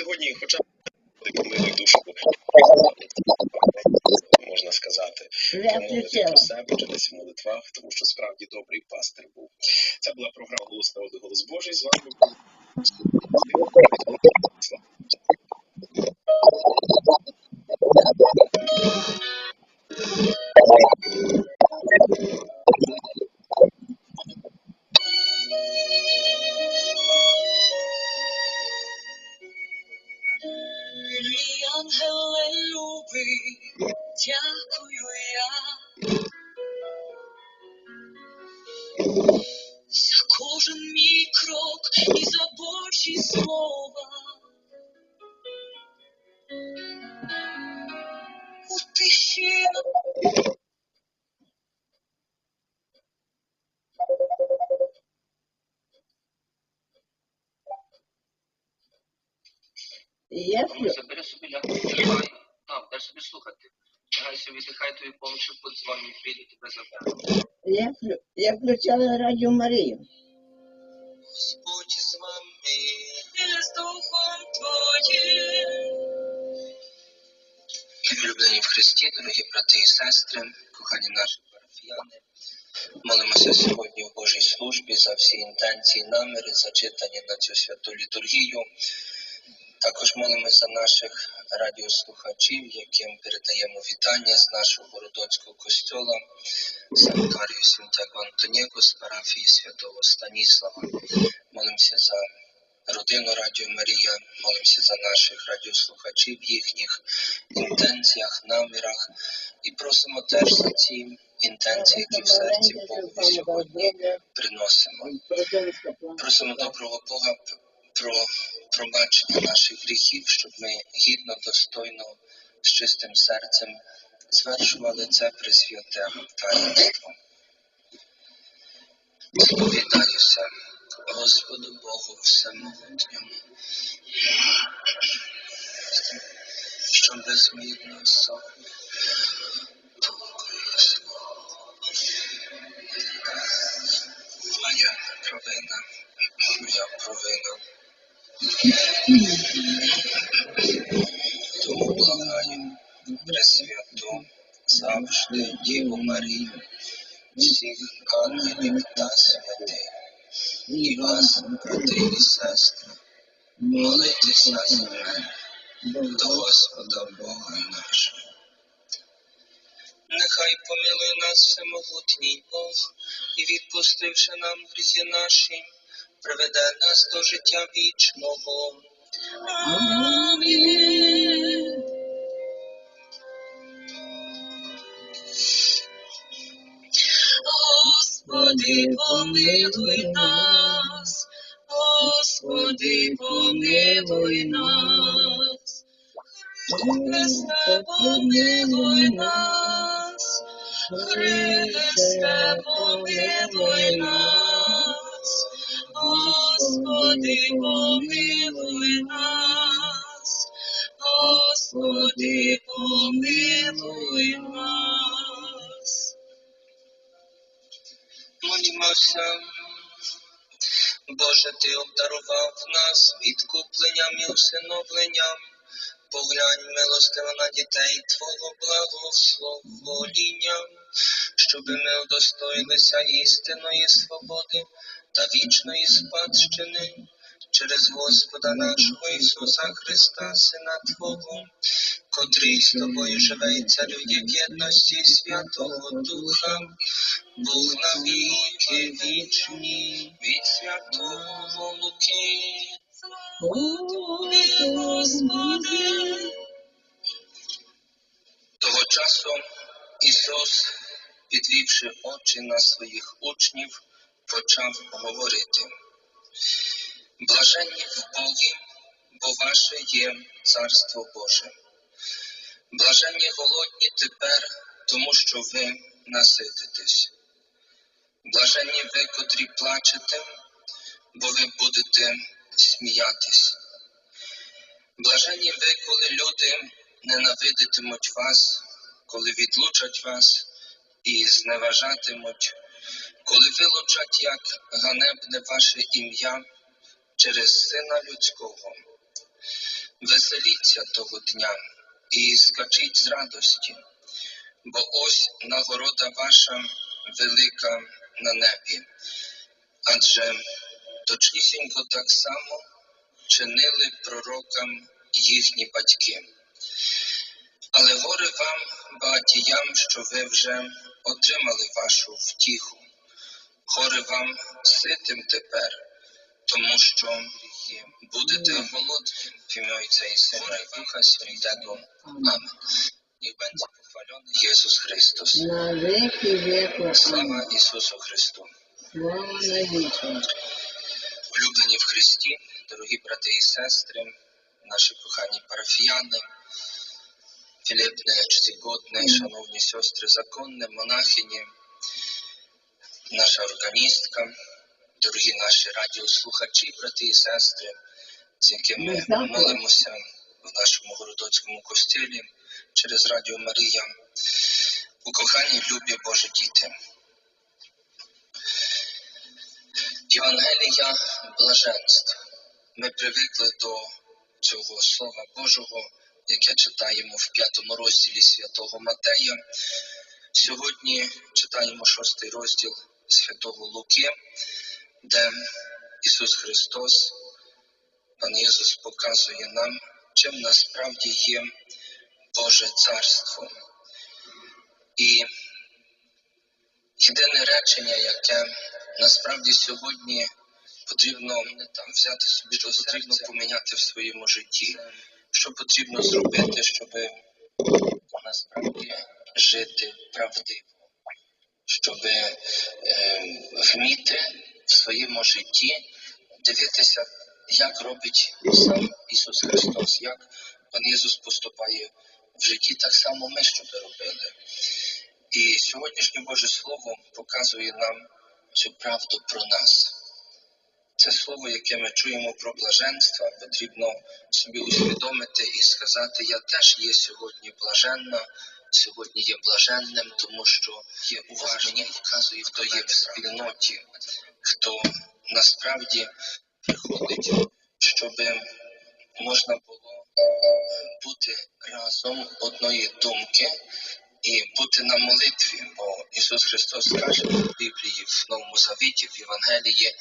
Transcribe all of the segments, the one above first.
сьогодні, хоча б помилуй душу, можна сказати, Я промовити про себе чи десь в молитвах, тому що справді добрий пастир був. Це була програма «Голос народу, голос Божий. З вами був Любий, дякую я. За кожен мій крок і за Божі слова. У тиші. Я собі лягай, так, дай собі слухати. Лягай собі, віддихай тобі з вами прийде тебе забере. я я включала радіо Марію. Господь з вами. з духом твоїм. Улюблені в Христі, дорогі брати і сестри, кохані наші парафіяни. Молимося сьогодні в Божій службі за всі інтенції, наміри, зачитані на цю святу літургію. Також молимося наших радіослухачів, яким передаємо вітання з нашого Городоцького костьола, Санкарію Святого Антоніку з парафії святого Станіслава. Молимося за родину Радіо Марія, молимося за наших радіослухачів, їхніх інтенціях, намірах і просимо теж за ці інтенції, які в серці Богові сьогодні приносимо. Просимо доброго Бога про пробачення наших гріхів, щоб ми гідно, достойно, з чистим серцем звершували це присвяте таїнство. Сповідаюся Господу Богу Всемогутньому, що безмірно сохне. Моя провина, моя провина. Благаю Пресвяту завжди Діву Марію, всіх ангелів та святих, і вас, брати і сестри, молитеся за мене до Господа Бога нашого. Нехай помилує нас всемогутній Бог і, відпустивши нам гріхи наші, приведе нас до життя вічного. Амінь. Господи, помилуй нас, Господи, помилуй нас, Христе, помилуй нас, Христе, помилуй нас, Господи, помилуй нас, Господи, помилуй нас. Молімося. Боже, Ти обдарував нас відкупленням і усиновленням. Поглянь милостиво на дітей Твого благословоління, щоби ми удостоїлися істинної свободи та вічної спадщини через Господа нашого Ісуса Христа, Сина Твого, котрий з тобою живе і царює в єдності Святого Духа, Бог на віки вічні від святого Луки. Тобі, Господи, Того часу Ісус, підвівши очі на своїх учнів, почав говорити. Блаженні в Богі, бо ваше є Царство Боже. Блаженні голодні тепер, тому що ви насититесь. Блаженні ви, котрі плачете, бо ви будете сміятись. Блаженні ви, коли люди ненавидитимуть вас, коли відлучать вас і зневажатимуть, коли вилучать як ганебне ваше ім'я через Сина Людського. веселіться того дня і скачіть з радості, бо ось нагорода ваша велика на небі. Адже точнісінько так само чинили пророкам їхні батьки. Але горе вам, багатіям, що ви вже отримали вашу втіху. Горе вам ситим тепер, тому що будете голодні в ім'я Отця і Сина і Духа Святого. Амин. І буде похвалений Ісус Христос. Слава Ісусу Христу! Улюблені в Христі, дорогі брати і сестри, наші кохані парафіяни, Філіпне, чтігодне, шановні сестри законне, монахині, наша органістка, дорогі наші радіослухачі, брати і сестри, з якими ми молимося в нашому городоцькому костілі через Радіо Марія, у коханій любі Божі діти. Євангелія блаженств. Ми привикли до цього Слова Божого, яке читаємо в п'ятому розділі святого Матея. Сьогодні читаємо шостий розділ святого Луки, де Ісус Христос, Пан Єсус показує нам, чим насправді є Боже Царство. І єдине речення, яке насправді сьогодні потрібно там взяти собі, що потрібно поміняти в своєму житті, що потрібно зробити, щоб насправді жити правдиво, щоб е, вміти в своєму житті дивитися, як робить сам Ісус Христос, як Пан Ісус поступає в житті, так само ми що би робили. І сьогоднішнє Боже Слово показує нам цю правду про нас. Це слово, яке ми чуємо про блаженство, потрібно собі усвідомити і сказати, я теж є сьогодні блаженна, сьогодні є блаженним, тому що є уваження і показує, хто є в спільноті, хто насправді приходить, щоб можна було бути разом одної думки і бути на молитві, бо Ісус Христос каже в Біблії, в Новому Завіті, в Євангелії,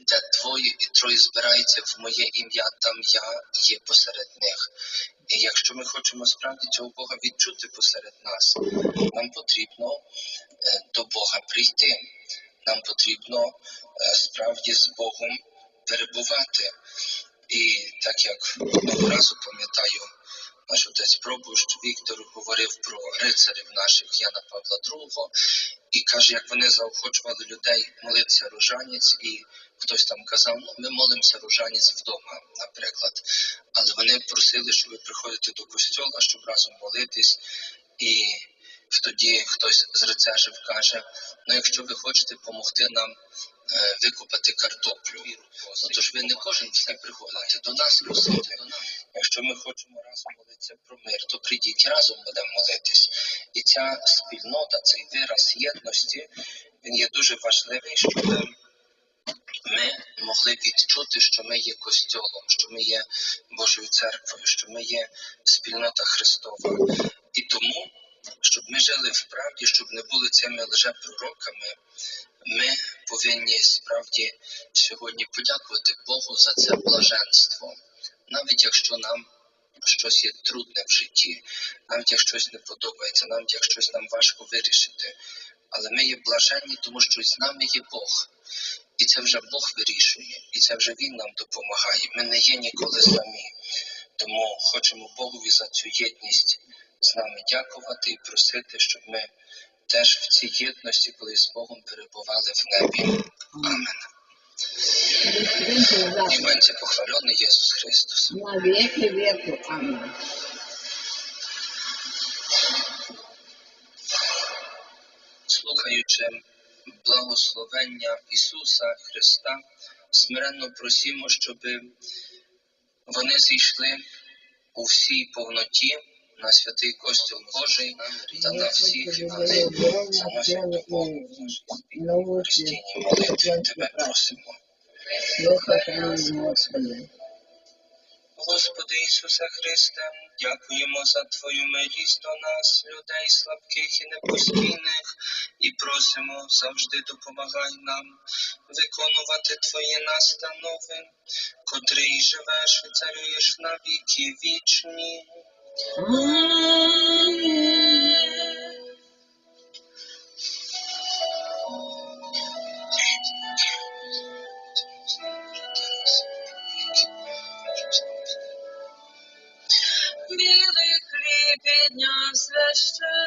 де двоє і троє збираються в моє ім'я, там я є посеред них. І якщо ми хочемо справді цього Бога відчути посеред нас, нам потрібно е, до Бога прийти. Нам потрібно е, справді з Богом перебувати. І так як одного разу пам'ятаю, наш отець Пробущ Віктор говорив про рицарів наших Яна Павла II і каже, як вони заохочували людей молитися рожанець, і хтось там казав, ну ми молимося рожанець вдома, наприклад. Але вони просили, щоб ви приходите до костьола, щоб разом молитись. І тоді хтось з рицежів каже: ну, якщо ви хочете допомогти нам е, викопати картоплю, ну, то ж ви не кожен всі приходите до нас просити. Якщо ми хочемо разом молитися про мир, то прийдіть разом будемо молитись. І ця спільнота, цей вираз єдності, він є дуже важливий, щоб ми могли відчути, що ми є костьолом, що ми є Божою церквою, що ми є спільнота Христова. І тому, щоб ми жили в правді, щоб не були цими лжепророками, ми повинні справді сьогодні подякувати Богу за це блаженство, навіть якщо нам щось є трудне в житті, навіть як щось не подобається, навіть як щось нам важко вирішити. Але ми є блаженні, тому що з нами є Бог. І це вже Бог вирішує, і це вже Він нам допомагає. Ми не є ніколи самі. Тому хочемо Богові за цю єдність з нами дякувати і просити, щоб ми теж в цій єдності, коли з Богом перебували в небі. Амен. Христос І завтра. похвалений Ісус Христос. На веки веку. Амінь. слухаючи благословення Ісуса Христа, смиренно просімо, щоб вони зійшли у всій повноті на святий костюм Божий та на всіх вони заносять до спільній християній молитві. Тебе просимо. Господи. Ісусе Христе, дякуємо за Твою милість до нас, людей слабких і непостійних, і просимо завжди допомагай нам виконувати Твої настанови, котрий живеш і царюєш на віки вічні.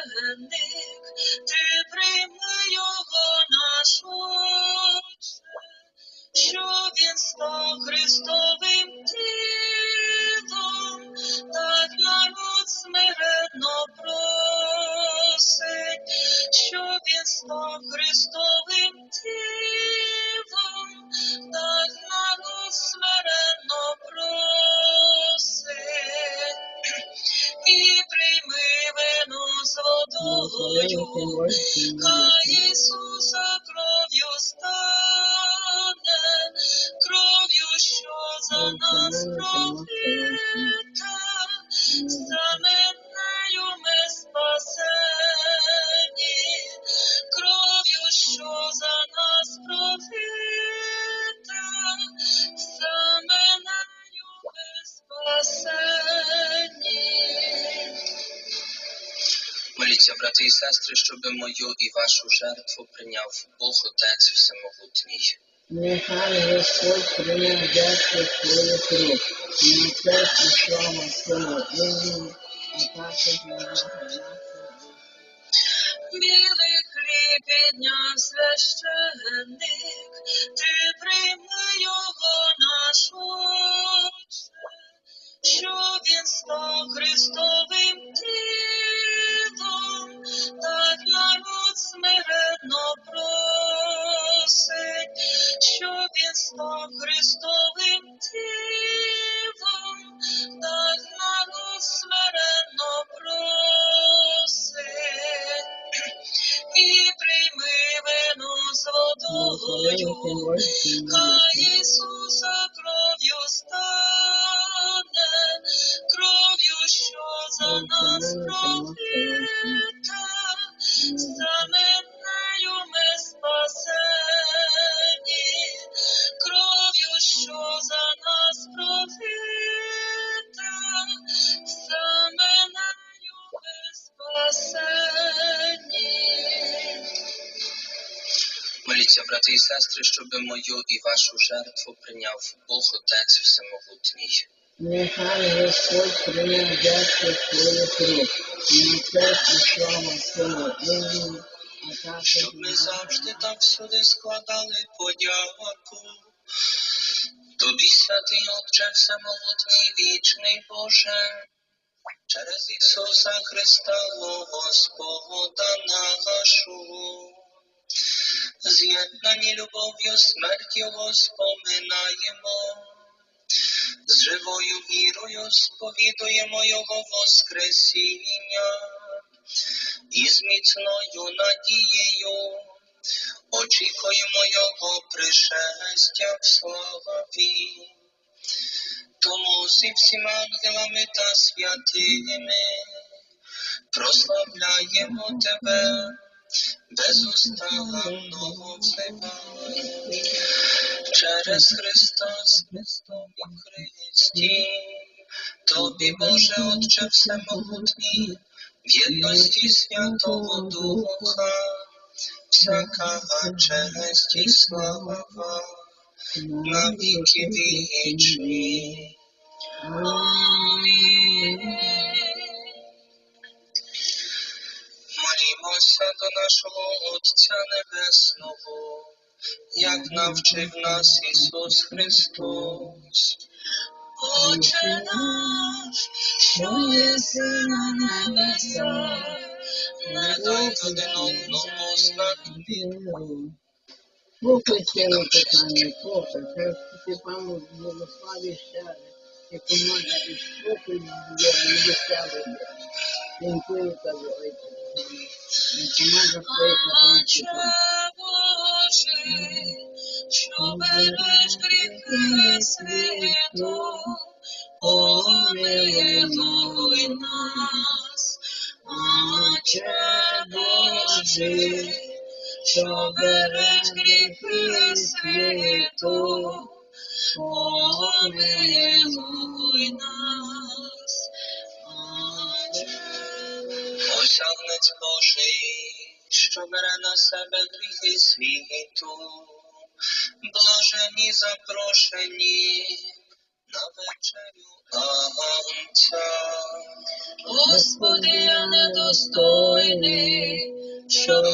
Священник, ти прийми його наш Отче, що він став Христовим тілом, так народ смиренно просить, що він став Христовим тілом, водою, хай Ісуса Моліться, брати і сестри, щоб мою і вашу жертву прийняв Бог Отець Всемогутній. Нехай Господь прийняв жертву свою кров, і на церкві слава Сину Імені, а також на нашого Білий хліб підняв священник, ти прийми його наш Отче, що він став Христовим тілом, смиренно просить, що він став Христовим тілом, так народ смиренно просить. І прийми вину з водою, хай брати і сестри, щоб мою і вашу жертву прийняв Бог Отець Всемогутній. Нехай Господь прийняв жертву свою кров, і на церкві слава Сину Імені, а також Щоб ми завжди та всюди складали подяку. Тобі, святий Отче Всемогутній вічний Боже, через Ісуса Христа, Господа нашу. З'єднані любов'ю смерть Його споминаємо. З живою вірою сповідуємо Його Воскресіння і з міцною надією очікуємо Його пришестя в славі. Тому зі всіма ангелами та святими прославляємо Тебе. Через Христа з Христом і в Христі, Тобі, Боже, Отче Всемогутній, в єдності Святого Духа, всяка честь і слава на віки вічні. Молімося нашого Отця Небесного, як навчив нас Ісус Христос. Отче наш, що єси на небесах, Не дай один одному знак Слухай сину питання, слухай, хай ти пану благослові щари, як помага і спокій буде щари. Лінкується великий. Нема за своє платончик. Що береш гріхи світу, помилуй нас, Отче Божий, що береш гріхи світу, Агнець що бере на себе гріхи світу, блажені запрошені на вечерю Агнця. Господи, я недостойний, що ти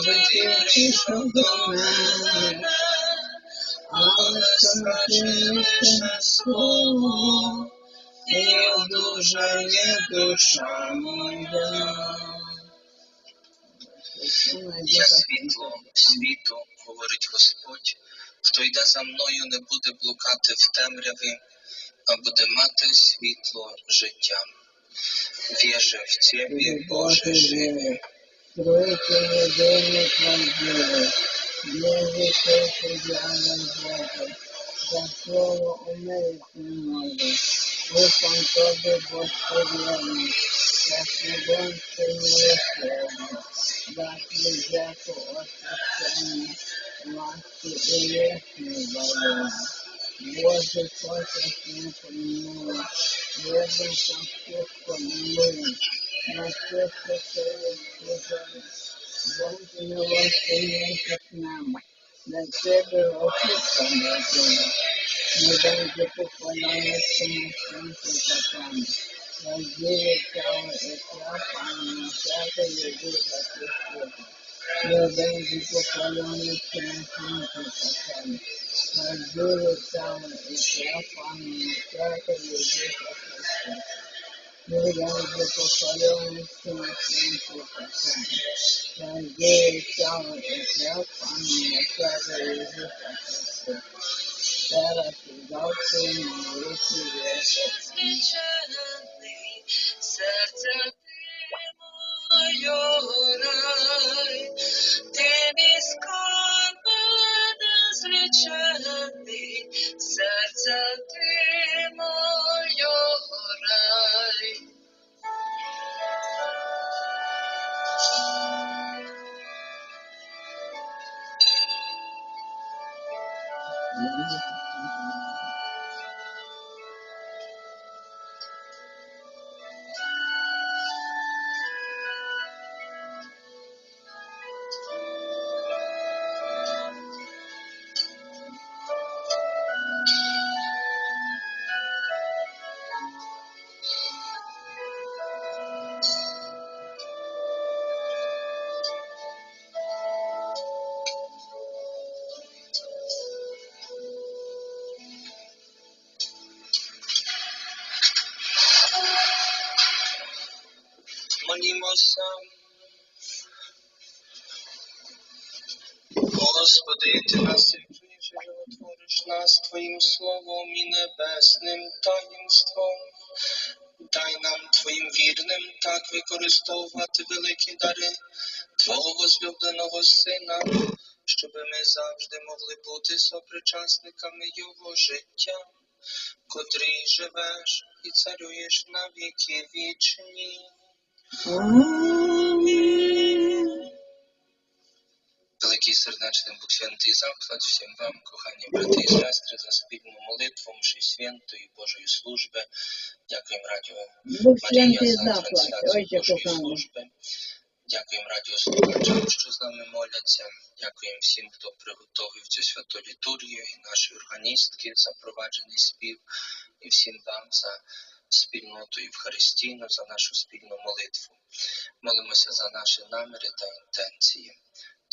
прийшов до мене, але скажи лише слово, і одужає душа моя. Я світло світу, говорить Господь. Хто йде за мною, не буде блукати в темряві, а буде мати світло життя. Віже в Тебе, Боже Бога, за слово умеють не може. Тобі Господи, я свобон ти милосердя, дати every part of me from you, every subject from you. My sister says, Jesus, don't you know what they now? That every office from your door. You don't get it for my listening senses at time. When Jesus comes, it's not finding myself and you do that with на тебе опіка Божа, не дай похваляє цьому сонцю татам, розділи цяло і клапані, всяка єдина Христова. Не дай похваляє цьому сонцю татам, розділи цяло і клапані, всяка єдина Христова. Не дай похваляє цьому сонцю татам, розділи цяло і клапані, всяка єдина Христова. Зараз і завтра і на віки віки. Звичайний, серця ти моє рай, ти мій скарб незвичайний, серця ти моє рай. Молімося. Господи, Ти нас світліше животвориш нас Твоїм словом і небесним таїнством. Дай нам Твоїм вірним так використовувати великі дари Твого возлюбленого Сина, щоб ми завжди могли бути сопричасниками Його життя, котрий живеш і царюєш на віки вічні. Сердечний Бог святий захват всім вам, кохані брати і сестри, за спільну молитву, мші святої Божої служби. Дякуємо радіо Марія за заклад, трансляцію Божої служби. Дякуємо радіослухачам, що з нами моляться. Дякуємо всім, хто приготовив цю святу літургію і наші органістки за проваджений спів, і всім вам за спільноту Євхаристійну, за нашу спільну молитву. Молимося за наші наміри та інтенції.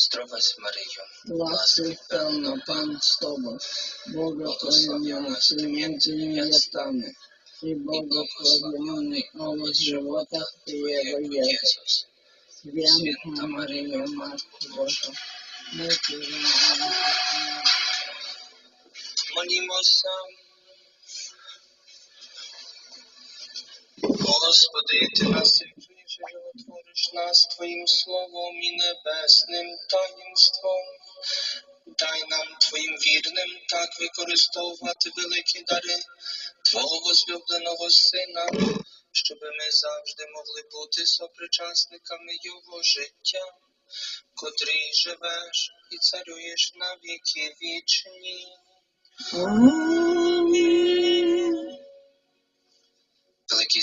Здравась, Марію, Ласки певно, пан з тобою, благословенна сім'янці невестами, і благословенний овоц живота Твоєго Єсус. Свята Марія, Матка Божа, молите за нас. Молімося. Господи, Ти нас світліше нас Твоїм словом і небесним таїнством. Дай нам Твоїм вірним так використовувати великі дари Твого возлюбленого Сина, щоб ми завжди могли бути сопричасниками Його життя, котрий живеш і царюєш на віки вічні.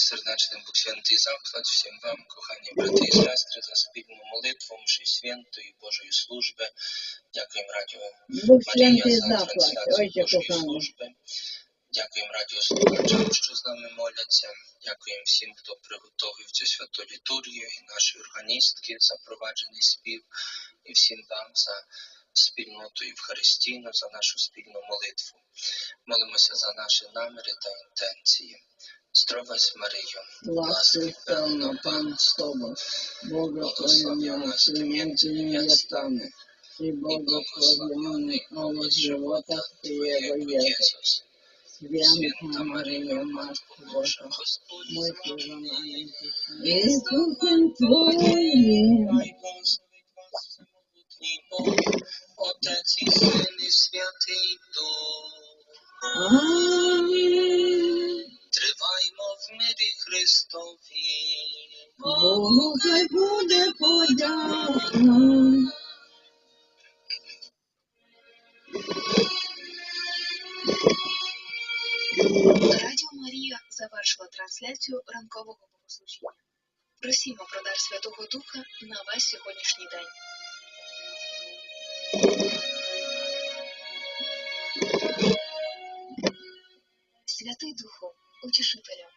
Бог святий захват всім вам, кохані брати і сестри, за спільну молитву, мші святої Божої служби. Дякуємо радіо Марія за трансляцію Божої служби. Дякуємо радіослухачам, що з нами моляться. Дякуємо всім, хто приготовив цю святу літургію і наші органістки за проваджений спів, і всім вам за спільноту Євхаристійну, за нашу спільну молитву. Молимося за наші наміри та інтенції. Здравась Марія, Ласки певно, пан з тобою, благословенна сім'янці невестами, і благословенний овоц живота Твоего, Єсус. Свята Марія, Матка Божа, Господь, мойте за нами, і з Духом Твоїм. Хай благословить вас ранкового богослужіння. Просімо про дар Святого Духа на весь сьогоднішній день. Святий Духу, утішителю,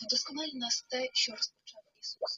вдоскональ нас те, що розпочав Ісус.